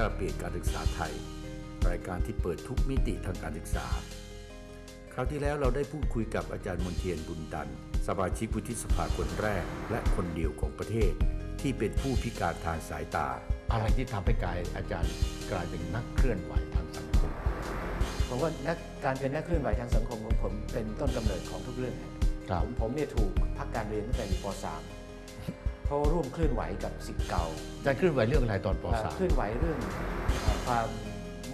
ก้าวเปลี่ยนการศึกษาไทย รายการที่เปิดทุกมิติทางการศึกษา คราวที่แล้วเราได้พูดคุยกับอาจารย์มนเทียนบุญตัน สมาชิกวุฒิสภาคนแรก และคนเดียวของประเทศ ที่เป็นผู้พิการทางสายตา อะไรที่ทำให้กายอาจารย์กลายเป็นนักเคลื่อนไหวทางสังคมผมว่านักการเป็นนักเคลื่อนไหวทางสังคมของผมเป็นต้นกำเนิดของทุกเรื่องครับครับผมผมเนี่ยถูกพักการเรียนตั้งแต่อยู่ป .3 เพราะร่วมเคลื่อนไหวกับสิทธิ์เก่าอาจารย์เคลื่อนไหวเรื่องอะไรตอนปเอ่อ .3 เคลื่อนไหวเรื่องเอ่อความ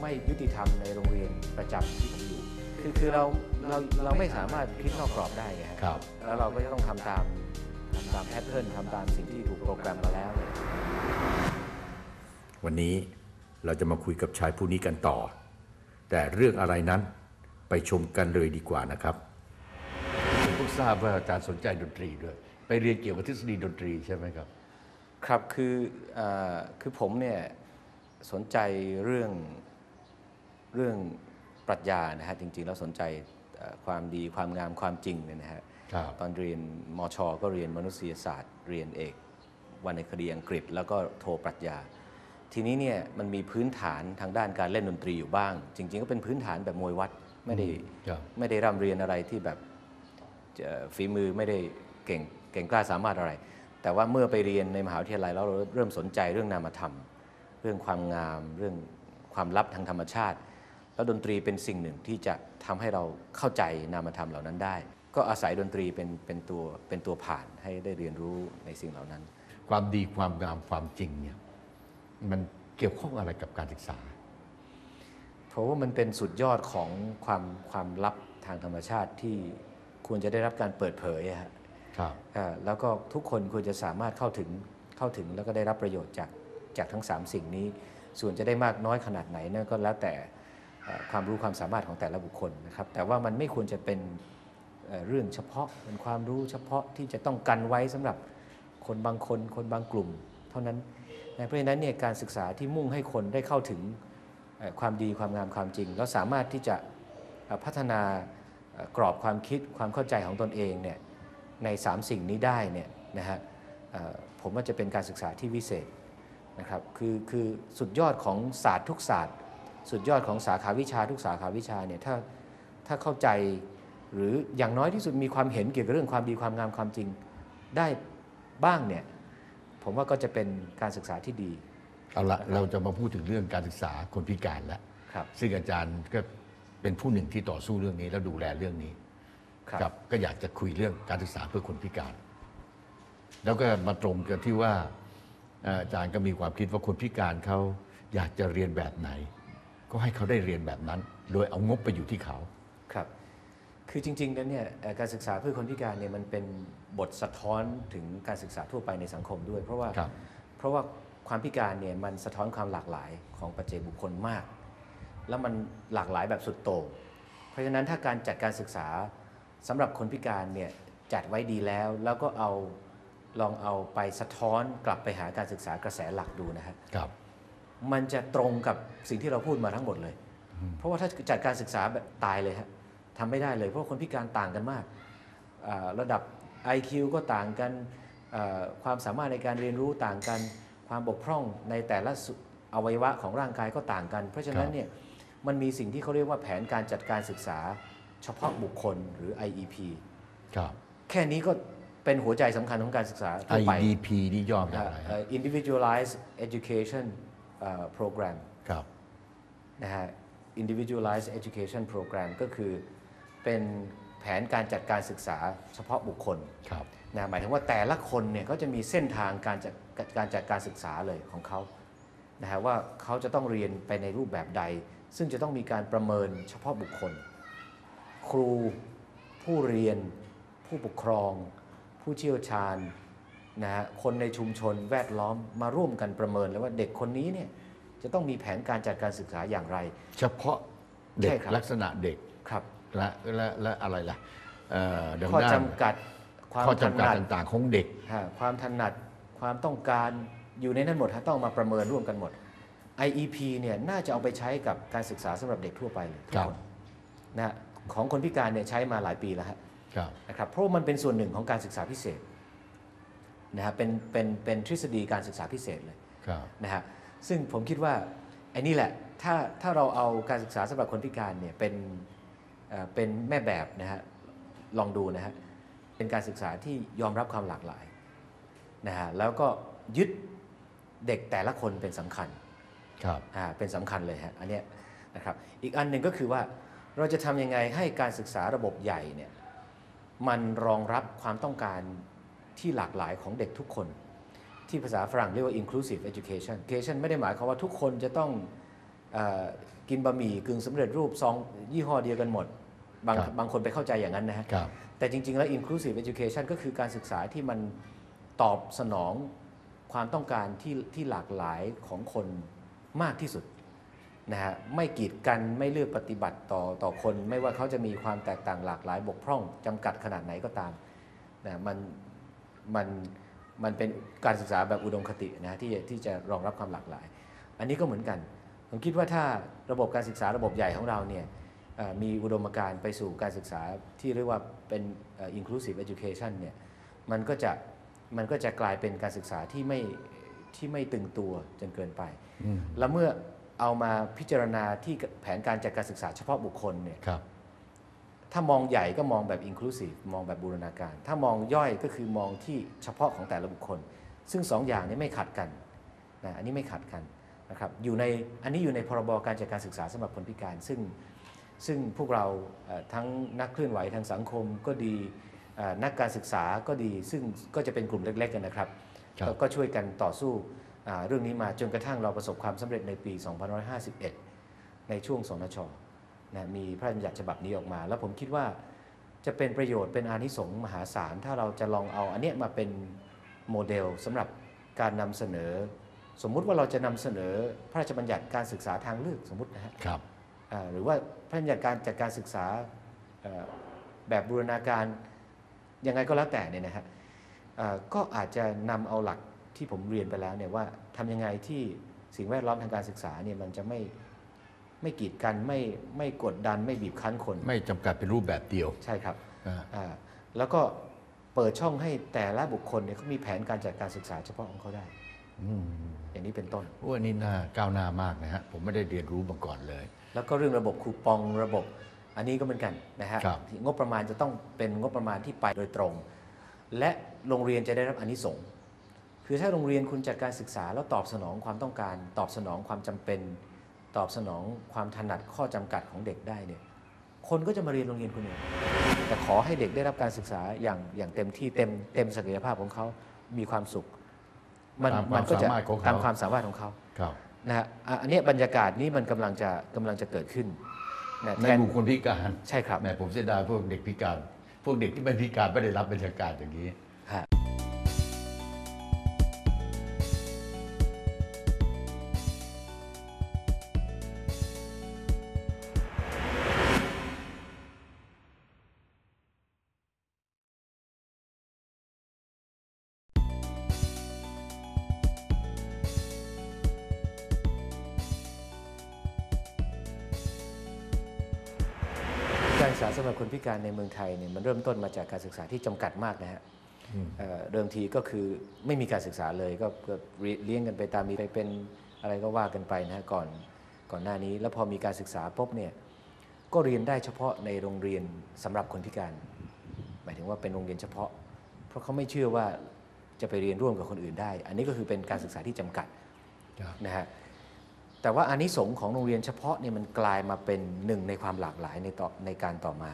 ไม่ยุติธรรมในโรงเรียนประจำที่ผมอยู่คือคือเราเราเราไม่สามารถคิดนอกกรอบได้ไงฮะครับ แล้วเราก็จะต้องทำตามทำตามแพทเทิร์นทำตามสิ่งที่ถูกโปรแกรมมาแล้วเนี่ยวันนี้เราจะมาคุยกับชายผู้นี้กันต่อ แต่เรื่องอะไรนั้นไปชมกันเลยดีกว่านะครับผมเพิ่งทราบว่าอาจารย์สนใจดนตรีด้วย ไปเรียนเกี่ยวกับทฤษฎีดนตรีใช่ไหมครับ ครับคือเออคือผมเนี่ยสนใจเรื่องเรื่องปรัชญานะฮะจริง ๆ แล้วสนใจเอ่อความดีความงามความจริงเนี่ยนะฮะครับตอนเรียนมช ก็เรียนมนุษยศาสตร์ เรียนเอกวรรณคดีอังกฤษ แล้วก็โทปรัชญา ทีนี้เนี่ยมันมีพื้นฐานทางด้านการเล่นดนตรีอยู่บ้าง จริง ๆ ก็เป็นพื้นฐานแบบมวยวัดไม่ได้ครับไม่ได้ร่ำเรียนอะไรที่แบบเอ่อฝีมือไม่ได้เก่งเก่งกล้าสามารถอะไร แต่ว่าเมื่อไปเรียนในมหาวิทยาลัยแล้วเราเริ่มสนใจเรื่องนามธรรม เรื่องความงาม เรื่องความลับทางธรรมชาติ แล้วดนตรีเป็นสิ่งหนึ่งที่จะทำให้เราเข้าใจนามธรรมเหล่านั้นได้ ก็อาศัยดนตรีเป็นเป็นตัวเป็นตัวผ่านให้ได้เรียนรู้ในสิ่งเหล่านั้น ความดีความงามความจริงเนี่ยมันเกี่ยวข้องอะไรกับการศึกษา เพราะว่ามันเป็นสุดยอดของความความลับทางธรรมชาติที่ควรจะได้รับการเปิดเผย แล้วก็ทุกคนควรจะสามารถเข้าถึงเข้าถึงแล้วก็ได้รับประโยชน์จากจากทั้ง 3 สิ่งนี้ ส่วนจะได้มากน้อยขนาดไหนนั่นก็แล้วแต่ความรู้ความสามารถของแต่ละบุคคลนะครับ แต่ว่ามันไม่ควรจะเป็นเรื่องเฉพาะเป็นความรู้เฉพาะที่จะต้องกันไว้สำหรับคนบางคนคนบางกลุ่ม เท่านั้นนะเพราะฉะนั้นเนี่ยการศึกษาที่มุ่งให้คนได้เข้าถึงความดีความงามความจริง แล้วสามารถที่จะพัฒนากรอบความคิดความเข้าใจของตนเองเนี่ย ใน 3 สิ่งนี้ได้เนี่ยนะฮะเอ่อผมว่าจะเป็นการศึกษาที่วิเศษนะครับคือคือสุดยอดของศาสตร์ทุกศาสตร์ สุดยอดของสาขาวิชาทุกสาขาวิชาเนี่ยถ้าถ้าเข้าใจหรืออย่างน้อยที่สุดมีความเห็นเกี่ยวกับเรื่องความดีความงามความจริงได้บ้างเนี่ยผมว่าก็จะเป็นการศึกษาที่ดีเอาละเราจะมาพูดถึงเรื่องการศึกษาคนพิการแล้วครับซึ่งอาจารย์ก็เป็นผู้หนึ่งที่ต่อสู้เรื่องนี้แล้วดูแลเรื่องนี้ ครับก็อยากจะคุยเรื่องการศึกษาเพื่อคนพิการ แล้วก็มาตรงกันที่ว่าเอ่ออาจารย์ก็มีความคิดว่าคนพิการเขาอยากจะเรียนแบบไหน ก็ให้เขาได้เรียนแบบนั้น โดยเอางบไปอยู่ที่เขาครับคือจริงๆแล้วเนี่ยเอ่อการศึกษาเพื่อคนพิการเนี่ยมันเป็นบทสะท้อนถึงการศึกษาทั่วไปในสังคมด้วย เพราะว่าครับเพราะว่าความพิการเนี่ยมันสะท้อนความหลากหลายของปัจเจกบุคคลมาก แล้วมันหลากหลายแบบสุดโต่งเพราะฉะนั้นถ้าการจัดการศึกษา สำหรับคนพิการเนี่ยจัดไว้ดีแล้ว แล้วก็เอาลองเอาไปสะท้อนกลับไปหาการศึกษากระแสหลักดูนะฮะครับ มันจะตรงกับสิ่งที่เราพูดมาทั้งหมดเลย เพราะว่าถ้าจัดการศึกษาแบบตายเลยฮะทำไม่ได้เลยเพราะว่าคนพิการต่างกันมากอ่าระดับ IQ ก็ต่างกันอ่าความสามารถในการเรียนรู้ต่างกัน ความบกพร่องในแต่ละสุอวัยวะของร่างกายก็ต่างกัน เพราะฉะนั้นเนี่ยมันมีสิ่งที่เขาเรียกว่าแผนการจัดการศึกษา เฉพาะบุคคลหรือ IEP ครับ แค่นี้ก็เป็นหัวใจสำคัญของการศึกษาทั่วไป IDP นี่ย่อมาจากอะไรเอ่ฮะอ individualized education เอ่อ program ครับ นะฮะ individualized education program ก็คือเป็นแผนการจัดการศึกษาเฉพาะบุคคลครับ นะหมายถึงว่าแต่ละคนเนี่ยก็จะมีเส้นทางการจัดการจัดการศึกษาเลยของเขานะฮะว่าเขาจะต้องเรียนไปในรูปแบบใด ซึ่งจะต้องมีการประเมินเฉพาะบุคคล ครู ผู้เรียน ผู้ปกครอง ผู้เชี่ยวชาญนะฮะคนในชุมชนแวดล้อมมาร่วมกันประเมินแล้วว่าเด็กคนนี้เนี่ยจะต้องมีแผนการจัดการศึกษาอย่างไร เฉพาะเด็ใช่กครับลักษณะเด็กครับและและและอะไรล่ะเอ่อดังข้อด้านจำกัดความข้อถจำกัดนัดต่างๆของเด็กฮะความถนัดความต้องการอยู่ในนั้นหมดฮะต้องมาประเมินร่วมกันหมด IEP เนี่ยน่าจะเอาไปใช้กับการศึกษาสำหรับเด็กทั่วไปเลยทุกครับคนนะฮะ ของคนพิการเนี่ยใช้มาหลายปีแล้วฮะครับนะครับเพราะว่ามันเป็นส่วนหนึ่งของการศึกษาพิเศษนะฮะเป็นเป็นเป็นทฤษฎีการศึกษาพิเศษเลยครับนะฮะซึ่งผมคิดว่าอ้นี่แหละถ้าถ้าเราเอาการศึกษาสำหรับคนพิการเนี่ยเป็นเอ่อเป็นแม่แบบนะฮะลองดูนะฮะเป็นการศึกษาที่ยอมรับความหลากหลายนะฮะแล้วก็ยึดเด็กแต่ละคนเป็นสำคัญครับอ่าเป็นสำคัญเลยฮะอันเนี้ยนะครับอีกอันหนึ่งก็คือว่า เราจะทำยังไงให้การศึกษาระบบใหญ่เนี่ยมันรองรับความต้องการที่หลากหลายของเด็กทุกคน ที่ภาษาฝรั่งเรียกว่า inclusive education education ไม่ได้หมายความว่าทุกคนจะต้องเออกินบะหมี่กึ่งสำเร็จรูปซองยี่ห้อเดียวกันหมด บางครับบางคนไปเข้าใจอย่างนั้นนะฮะครับแต่จริง ๆ แล้ว inclusive education ก็คือการศึกษาที่มันตอบสนองความต้องการที่ที่หลากหลายของคนมากที่สุด นะฮะไม่กีดกันไม่เลือกปฏิบัติต่อต่อคน ไม่ว่าเขาจะมีความแตกต่างหลากหลายบกพร่องจำกัดขนาดไหนก็ตามนะมันมันมันเป็นการศึกษาแบบอุดมคตินะฮะที่ที่จะรองรับความหลากหลาย อันนี้ก็เหมือนกัน ผมคิดว่าถ้าระบบการศึกษาระบบใหญ่ของเราเนี่ยเอ่อมีอุดมการณ์ไปสู่การศึกษาที่เรียกว่าเป็นเอ่อ inclusive education เนี่ยมันก็จะมันก็จะกลายเป็นการศึกษาที่ไม่ที่ไม่ตึงตัวจนเกินไปอืมแล้วเมื่อ เอามาพิจารณาที่แผนการจัดการศึกษาเฉพาะบุคคลเนี่ยครับ ถ้ามองใหญ่ก็มองแบบ inclusive มองแบบบูรณาการ ถ้ามองย่อยก็คือมองที่เฉพาะของแต่ละบุคคล ซึ่งสองอย่างนี้ไม่ขัดกันนะอันนี้ไม่ขัดกันนะครับอยู่ในอันนี้อยู่ในพรบการจัดการศึกษาสำหรับคนพิการ ซึ่งซึ่งพวกเราเอ่อทั้งนักเคลื่อนไหวทางสังคมก็ดีเอ่อนักการศึกษาก็ดี ซึ่งก็จะเป็นกลุ่มเล็กๆกันนะครับครับก็ก็ช่วยกันต่อสู้อ่า เรื่องนี้มาจนกระทั่งเราประสบความสำเร็จในปี 2551 ในช่วงสนชนะมีพระราชบัญญัติฉบับนี้ออกมา แล้วผมคิดว่าจะเป็นประโยชน์เป็นอานิสงส์มหาศาล ถ้าเราจะลองเอาอันเนี้ยมาเป็นโมเดลสำหรับการนำเสนอ สมมุติว่าเราจะนำเสนอพระราชบัญญัติการศึกษาทางเลือกสมมตินะฮะครับอ่าหรือว่าพระราชบัญญัติการจัดการศึกษาเอ่อแบบบูรณาการยังไงก็แล้วแต่เนี่ยนะฮะอ่าก็อาจจะนำเอาหลัก ที่ผมเรียนไปแล้วเนี่ยว่าทำยังไงที่สิ่งแวดล้อมทางการศึกษาเนี่ยมันจะไม่ไม่กีดกันไม่ไม่กดดันไม่บีบคั้นคน ไม่จำกัดเป็นรูปแบบเดียว ใช่ครับอ่าอ่าแล้วก็เปิดช่องให้แต่ละบุคคลเนี่ยเขามีแผนการจัดการศึกษาเฉพาะของเขาได้อืมอย่างนี้เป็นต้นโอ้อันนี้น่าก้าวหน้ามากนะฮะผมไม่ได้เรียนรู้มาก่อนเลย แล้วก็เรื่องระบบคูปองระบบ อันนี้ก็เหมือนกันนะฮะครับที่งบประมาณจะต้องเป็นงบประมาณที่ไปโดยตรง และโรงเรียนจะได้รับอานิสงส์ คือถ้าโรงเรียนคุณจัดการศึกษาแล้วตอบสนองความต้องการ ตอบสนองความจำเป็น ตอบสนองความถนัดข้อจำกัดของเด็กได้เนี่ยคนก็จะมาเรียนโรงเรียนคุณเองแต่ขอให้เด็กได้รับการศึกษาอย่างอย่างเต็มที่เต็มเต็มศักยภาพของเขามีความสุขตามความก็จะสามารถของเขาตามความสามารถของเขาครับนะฮะอะอันเนี้ยบรรยากาศนี้มันกำลังจะกำลังจะเกิดขึ้นนะในแทนหมู่คนพิการใช่ครับแหม่ผมเสียดายพวกเด็กพิการ พวกเด็กที่ไม่พิการไม่ได้รับบรรยากาศอย่างนี้ การในเมืองไทยเนี่ยมันเริ่มต้นมาจากการศึกษาที่จำกัดมากนะฮะอืมเอ่อเดิมทีก็คือไม่มีการศึกษาเลยก็ก็เลี้ยงกันไปตามมีไปเป็นอะไรก็ว่ากันไปนะฮะก่อนก่อนหน้านี้ แล้วพอมีการศึกษาปุ๊บเนี่ยก็เรียนได้เฉพาะในโรงเรียนสำหรับคนพิการ หมายถึงว่าเป็นโรงเรียนเฉพาะ เพราะเขาไม่เชื่อว่าจะไปเรียนร่วมกับคนอื่นได้ อันนี้ก็คือเป็นการศึกษาที่จำกัดครับนะฮะแต่ว่าอานิสงส์ของโรงเรียนเฉพาะเนี่ยมันกลายมาเป็นหนึ่งในความหลากหลายในต่อในการต่อมา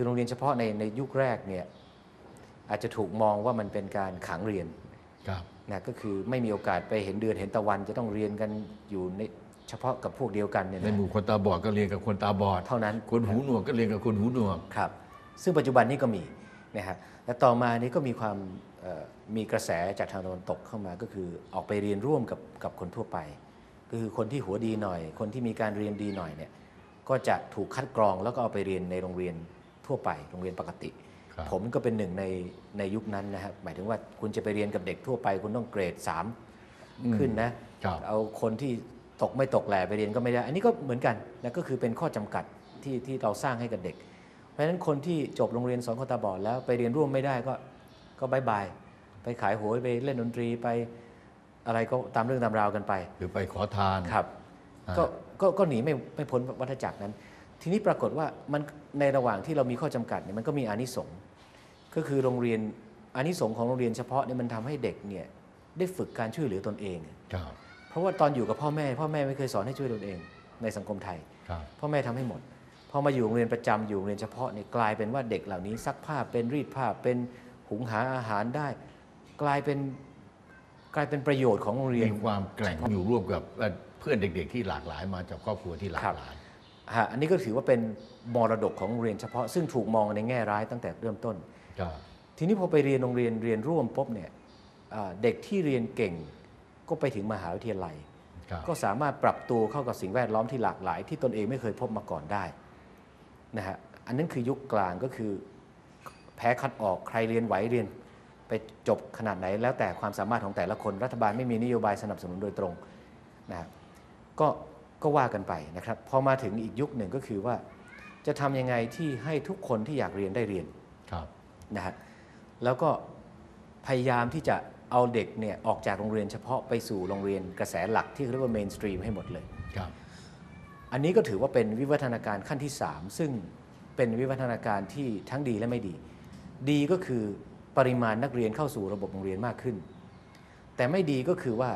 คือโรงเรียนเฉพาะในในยุคแรกเนี่ยอาจจะถูกมองว่ามันเป็นการขังเรียนครับนะก็คือไม่มีโอกาสไปเห็นเดือนเห็นตะวันจะต้องเรียนกันอยู่ในเฉพาะกับพวกเดียวกันเนี่ยในนะหมู่คนตาบอดก็เรียนกับคนตาบอด เท่านั้นคนหูหนวกก็เรียนกับคนหูหนวกครับซึ่งปัจจุบันนี้ก็มีนะฮะและต่อมานี้ก็มีความเอ่อมีกระแสจากทางตะวันตกเข้ามาก็คือออกไปเรียนร่วมกับกับคนทั่วไปก็คือคนที่หัวดีหน่อย คนที่มีการเรียนดีหน่อยเนี่ยก็จะถูกคัดกรองแล้วก็เอาไปเรียนในโรงเรียน ทั่วไปโรงเรียนปกติครับผมก็เป็นหนึ่งในในยุคนั้นนะครับหมายถึงว่าคุณจะไปเรียนกับเด็กทั่วไป คุณต้องเกรด 3 ขึ้นนะครับเอาคนที่ตกไม่ตกแหล่ไปเรียนก็ไม่ได้ อันนี้ก็เหมือนกันนะก็คือเป็นข้อจำกัดที่ที่เราสร้างให้กับเด็ก เพราะฉะนั้นคนที่จบโรงเรียนสอนคนตาบอดแล้วไปเรียนร่วมไม่ได้ก็ก็บายบายไปขายหวยไปเล่นดนตรีไปอะไรก็ตามเรื่องตามราวกันไป หรือไปขอทานครับ ก็ก็ก็หนีไม่ไม่พ้นวัฏจักรนั้น ทีนี้ปรากฏว่ามันในระหว่างที่เรามีข้อจำกัดเนี่ยมันก็มีอานิสงส์ก็คือโรงเรียนอานิสงส์ของโรงเรียนเฉพาะเนี่ยมันทำให้เด็กเนี่ยได้ฝึกการช่วยเหลือตนเองครับเพราะว่าตอนอยู่กับพ่อแม่ พ่อแม่ไม่เคยสอนให้ช่วยตนเองในสังคมไทยครับพ่อแม่ทำให้หมดพอมาอยู่โรงเรียนประจำอยู่โรงเรียนเฉพาะเนี่ยกลายเป็นว่าเด็กเหล่านี้ซักผ้าเป็นรีดผ้าเป็นหุงหาอาหารได้ กลายเป็นกลายเป็นประโยชน์ของโรงเรียนมีความแกร่งอยู่ร่วมกับเพื่อนเด็ก ๆ ที่หลากหลายมาจากครอบครัวที่หลาครักบหลาย ฮะอันนี้ก็ถือว่าเป็นมรดกของโรงเรียนเฉพาะซึ่งถูกมองในแง่ร้ายตั้งแต่เริ่มต้นครับทีนี้พอไปเรียนโรงเรียนเรียนร่วมปุ๊บเนี่ยอ่าเด็กที่เรียนเก่งก็ไปถึงมหาวิทยาลัยครับก็สามารถปรับตัวเข้ากับสิ่งแวดล้อมที่หลากหลาย ที่ตนเองไม่เคยพบมาก่อนได้นะฮะอันนั้นคือยุคกลางก็คือแพ้คัดออกใครเรียนไหวเรียนไปจบขนาดไหน แล้วแต่ความสามารถของแต่ละคนรัฐบาลไม่มีนโยบายสนับสนุนโดยตรงนะฮะก็ ก็ว่ากันไปนะครับพอมาถึงอีกยุคหนึ่งก็คือว่า จะทำยังไงที่ให้ทุกคนที่อยากเรียนได้เรียนครับนะฮะแล้วก็พยายามที่จะเอาเด็กเนี่ยออกจากโรงเรียนเฉพาะไปสู่โรงเรียนกระแสหลักที่เรียกว่าเมนสตรีมให้หมดเลยครับอันนี้ก็ถือว่าเป็นวิวัฒนาการขั้นที่ 3 ซึ่งเป็นวิวัฒนาการที่ทั้งดีและไม่ดี ดีก็คือปริมาณนักเรียนเข้าสู่ระบบโรงเรียนมากขึ้น แต่ไม่ดีก็คือว่า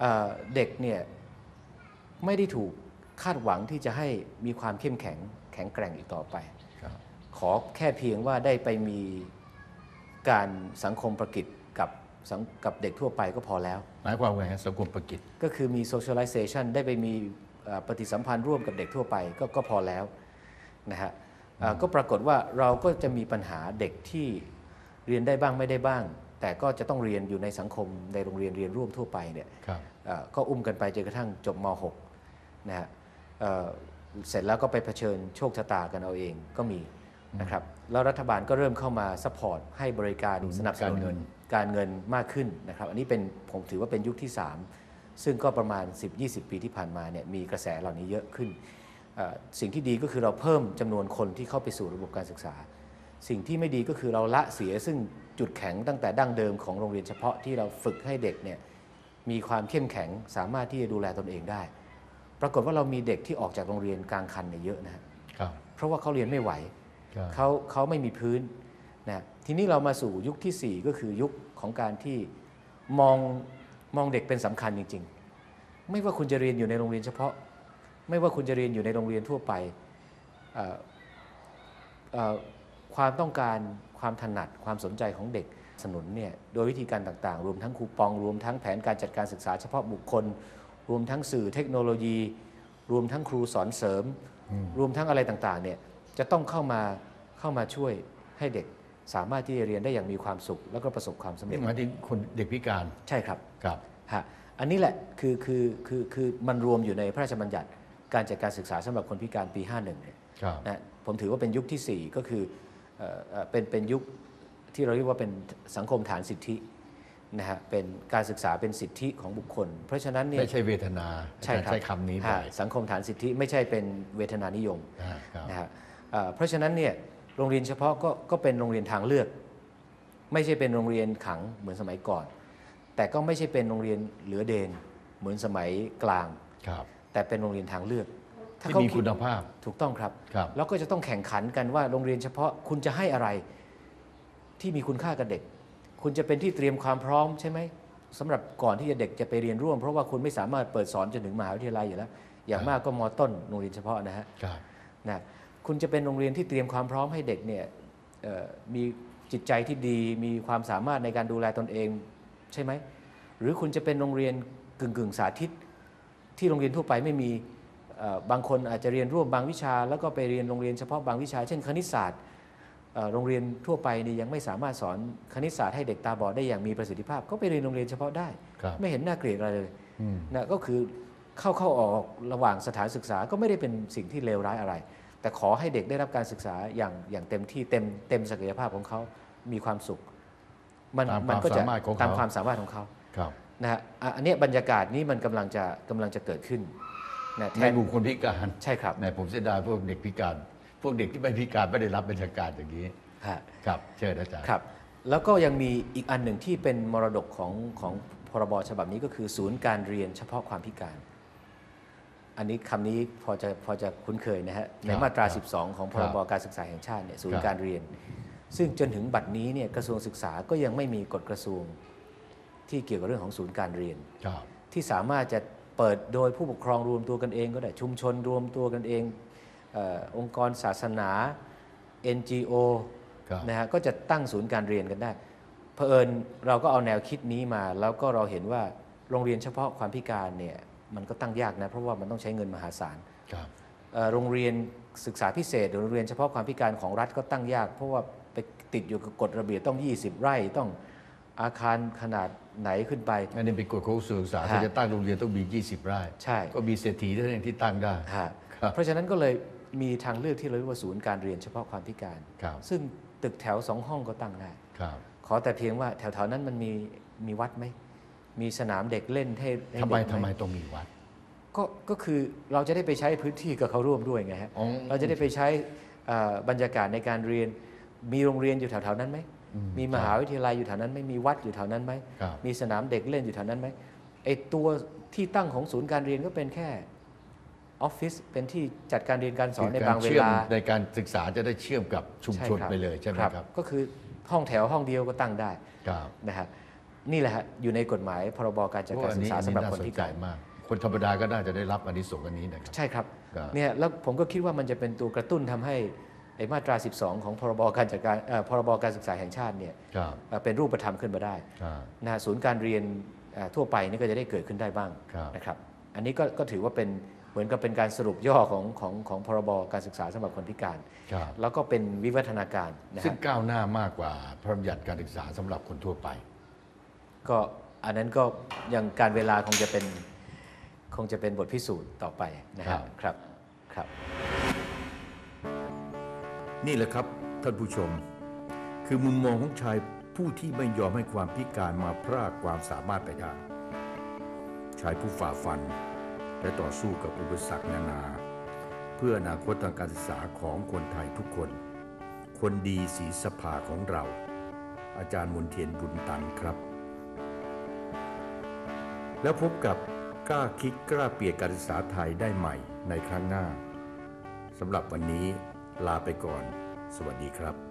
เอ่อเด็กเนี่ย ไม่ได้ถูกคาดหวังที่จะให้มีความเข้มแข็งแข็งแกร่งอีกต่อไปครับขอแค่เพียงว่าได้ไปมีการสังคมประกิจกับสังกับเด็กทั่วไปก็พอแล้ว หมายความว่าไงฮะสังคมประกิจ ก็คือมี socialization ได้ไปมีเอ่อปฏิสัมพันธ์ร่วมกับเด็กทั่วไปก็ก็พอแล้วนะฮะเอ่อก็ปรากฏว่าเราก็จะมีปัญหาเด็กที่เรียนได้บ้างไม่ได้บ้าง แต่ก็จะต้องเรียนอยู่ในสังคมในโรงเรียนเรียนร่วมทั่วไปเนี่ยครับเอ่อก็อุ้มกันไปจนกระทั่งจบม .6 นะฮะเอ่อเสร็จแล้วก็ไปเผชิญโชคชะตากันเอาเองก็มีนะครับแล้วรัฐบาลก็เริ่มเข้ามาซัพพอร์ตให้บริการหนุนสนับสนุการเงินนการเงินมากขึ้นนะครับ อันนี้เป็นผมถือว่าเป็นยุคที่ 3 ซึ่งก็ประมาณ 10-20 ปีที่ผ่านมาเนี่ยมีกระแสเหล่านี้เยอะขึ้นเอ่อสิ่งที่ดีก็คือเราเพิ่มจำนวนคนที่เข้าไปสู่ระบบการศึกษา สิ่งที่ไม่ดีก็คือเราละเสียซึ่งจุดแข็งตั้งแต่ดั้งเดิมของโรงเรียนเฉพาะที่เราฝึกให้เด็กเนี่ยมีความเข้มแข็งสามารถที่จะดูแลตนเองได้ ปรากฏว่าเรามีเด็กที่ออกจากโรงเรียนกลางคันเนี่ยเยอะนะฮะครับเพราะว่าเขาเรียนไม่ไหวครับเขาเขาไม่มีพื้นนะทีนี้เรามาสู่ยุคทีสี่4 ก็คือยุคของการที่มองมองเด็กเป็นสำคัญจริง ๆ ไม่ว่าคุณจะเรียนอยู่ในโรงเรียนเฉพาะ ไม่ว่าคุณจะเรียนอยู่ในโรงเรียนทั่วไปเอ่อเอ่อความต้องการความถนัดความสนใจของเด็กสนุนเนี่ยโดยวิธีการต่างๆ รวมทั้งคูปองรวมทั้งแผนการจัดการศึกษาเฉพาะบุคคล รวมทั้งสื่อเทคโนโลยี รวมทั้งครูสอนเสริม รวมทั้งอะไรต่างๆเนี่ยจะต้องเข้ามาเข้ามาช่วยให้เด็กสามารถที่จะเรียนได้อย่างมีความสุข แล้วก็ประสบความสำเร็นี่จหมายถึงคนเด็กพิการใช่ครับครับฮะอันนี้แหละคือคือคือคือมันรวมอยู่ในพระราชบัญญัติการจัดการศึกษาสำหรับคนพิการปี 51เนี่ยครับนะผมถือว่าเป็นยุคที่ 4 ก็คือเอ่อเอ่อเป็นเป็นยุคที่เราเรียกว่าเป็นสังคมฐานสิทธิ นะฮะเป็นการศึกษาเป็นสิทธิของบุคคล เพราะฉะนั้นเนี่ยไม่ใช่เวทนาใช่ครับใช้คำนี้บ่ฮะอยสังคมฐานสิทธิไม่ใช่เป็นเวทนานิยมอ่าครับนะฮะเอ่อเพราะฉะนั้นเนี่ยโรงเรียนเฉพาะก็ก็เป็นโรงเรียนทางเลือก ไม่ใช่เป็นโรงเรียนขังเหมือนสมัยก่อน แต่ก็ไม่ใช่เป็นโรงเรียนเหลือเดนเหมือนสมัยกลางครับแต่เป็นโรงเรียนทางเลือกที่เขามีดคุณภาพถูกต้องครับครับแล้วก็จะต้องแข่งขันกันว่าโรงเรียนเฉพาะคุณจะให้อะไรที่มีคุณค่ากับเด็ก คุณจะเป็นที่เตรียมความพร้อมใช่ไหมสำหรับก่อนที่จะเด็กจะไปเรียนร่วม เพราะว่าคุณไม่สามารถเปิดสอนจนถึงมหาวิทยาลัยอยู่แล้ว อย่างมากก็มต้นโรงเรียนเฉพาะนะฮะครับนะคุณจะเป็นโรงเรียนที่เตรียมความพร้อมให้เด็กเนี่ยเอ่อมีจิตใจที่ดีมีความสามารถในการดูแลตนเองใช่ไหมหรือคุณจะเป็นโรงเรียนกึ่งกึ่งๆสาธิต ที่โรงเรียนทั่วไปไม่มีเอ่อบางคนอาจจะเรียนร่วมบางวิชา แล้วก็ไปเรียนโรงเรียนเฉพาะบางวิชา เช่นคณิตศาสตร์เอ่อ โรงเรียนทั่วไปนี่ยังไม่สามารถสอนคณิตศาสตร์ให้เด็กตาบอดได้อย่างมีประสิทธิภาพ ก็ไปเรียนโรงเรียนเฉพาะได้ครับไม่เห็นน่าเกลียดอะไรเลยอืมนะก็คือเข้าเข้าออกระหว่างสถานศึกษาก็ไม่ได้เป็นสิ่งที่เลวร้ายอะไร แต่ขอให้เด็กได้รับการศึกษาอย่างอย่างเต็มที่เต็มเต็มศักยภาพของเขามีความสุข มันตามมัความก็จะสามารถของเขาตามความสามารถของเขาครับนะฮะอะอันเนี้ยบรรยากาศนี้มันกำลังจะกำลังจะเกิดขึ้นนะแทในนกลุ่มคนพิการใช่ครับในผมเสียดายพวกเด็กพิการ พวกเด็กที่ไม่พิการไม่ได้รับบรรยากาศอย่างนี้ฮะครับเชิญอาจารย์ครับ แล้วก็ยังมีอีกอันหนึ่งที่เป็นมรดกของของพรบฉบับนี้ก็คือศูนย์การเรียนเฉพาะความพิการ อันนี้คำนี้พอจะพอจะคุ้นเคยนะฮะในครับมาตราครับ12 ของพครัรบบการศึกษาแห่งชาติเนี่ยศูนครัย์บการเรียน ซึ่งจนถึงบัดนี้เนี่ยกระทรวงศึกษาก็ยังไม่มีกฎกระทรวงที่เกี่ยวกับเรื่องของศูนย์การเรียนครับที่สามารถจะเปิดโดยผู้ปกครองรวมตัวกันเอง ก็ได้ชุมชนรวมตัวกันเองเออองค์กรศาสนา NGO ครับนะฮะก็จะตั้งศูนย์การเรียนกันได้เผอิญเราก็เอาแนวคิดนี้มา แล้วก็เราเห็นว่าโรงเรียนเฉพาะความพิการเนี่ยมันก็ตั้งยากนะเพราะว่ามันต้องใช้เงินมหาศาลครับเอ่อโรงเรียนศึกษาพิเศษหรือโรงเรียนเฉพาะความพิการของรัฐก็ตั้งยาก เพราะว่าไปติดอยู่กับกฎระเบียบต้อง 20 ไร่ต้องอาคารขนาดไหนขึ้นไปอันนี้เป็นกฎของกระทรวงศึกษาฮะถ้าจะตั้งโรงเรียนต้องมี 20 ไร่ ใช่ ก็มีเศรษฐีเท่านั้นเองที่ตั้งได้ฮะครับเพราะฉะนั้นก็เลย มีทางเลือกที่เราเรียกว่าศูนย์การเรียนเฉพาะความพิการ ครับซึ่งตึกแถวสองห้องก็ตั้งได้ ครับขอแต่เพียงว่าแถวๆนั้นมันมีมีวัดไหม มีสนามเด็กเล่นให้ให้ทำไมเด็กหทำไมต้องมีวัดก็ก็คือเราจะได้ไปใช้พื้นที่กับเขาร่วมด้วยไงฮะ อ๋อ เราจะได้ไปใช้เอ่อบรรยากาศในการเรียน มีโรงเรียนอยู่แถวๆนั้นไหม อืมมีมหาวิทยาลัยอยู่แถวนั้นไหมมีวัดอยู่แถวนั้นไหม ครับ มีสนามเด็กเล่นอยู่แถวนั้นไหมไอตัวที่ตั้งของศูนย์การเรียนก็เป็นแค่ ออฟฟิศเป็นที่จัดการเรียนการสอนในบางเวชื่อมลาในการศึกษาจะได้เชื่อมกับชุมชนใครับไปเลยใช่ไหมครับ ก็คือห้องแถวห้องเดียวก็ตั้งได้ครับนะฮะนี่แหละฮะอยู่ในกฎหมายพรบการจัดการศึกษาสำหรับคนพิการมาก คนธรรมดาก็น่าจะได้รับอันนี้ส่งส์อันนี้นะครับใช่ครับครับเนี่ยแล้วผมก็คิดว่ามันจะเป็นตัวกระตุ้นทำให้ไอ้มาตรา 12 ของพรบการจัดการเอ่อพรบการศึกษาแห่งชาติเนี่ยครับเอ่อเป็นรูปธรรมขึ้นมาได้ครับนะฮะศูนย์การเรียนเอ่อทั่วไปนี่ก็จะได้เกิดขึ้นได้บ้างครับนะครับ อันนี้ก็ก็ถือว่าเป็น เหมือนกับเป็นการสรุปย่อของของของพรบการศึกษาสำหรับคนพิการ ครับแล้วก็เป็นวิวัฒนาการนะซึ่งฮะก้าวหน้ามากกว่าพระบัญญัติการศึกษาสำหรับคนทั่วไป ก็อันนั้นก็ยังการเวลาคงจะเป็นคงจะเป็นบทพิสูจน์ต่อไปนะครัฮะบ ครับครับ นี่แหละครับท่านผู้ชม คือมุมมองของชายผู้ที่ไม่ยอมให้ความพิการมาพรากความสามารถไปได้ ชายผู้ฝ่าฟัน และต่อสู้กับอุปสรรคนานา เพื่ออนาคตทางการศึกษาของคนไทยทุกคน คนดีศีสภาของเรา อาจารย์มนเทียนบุญตันครับ แล้วพบกับกล้าคิดกล้าเปลี่ยนการศึกษาไทยได้ใหม่ในครั้งหน้าสำหรับวันนี้ลาไปก่อน สวัสดีครับ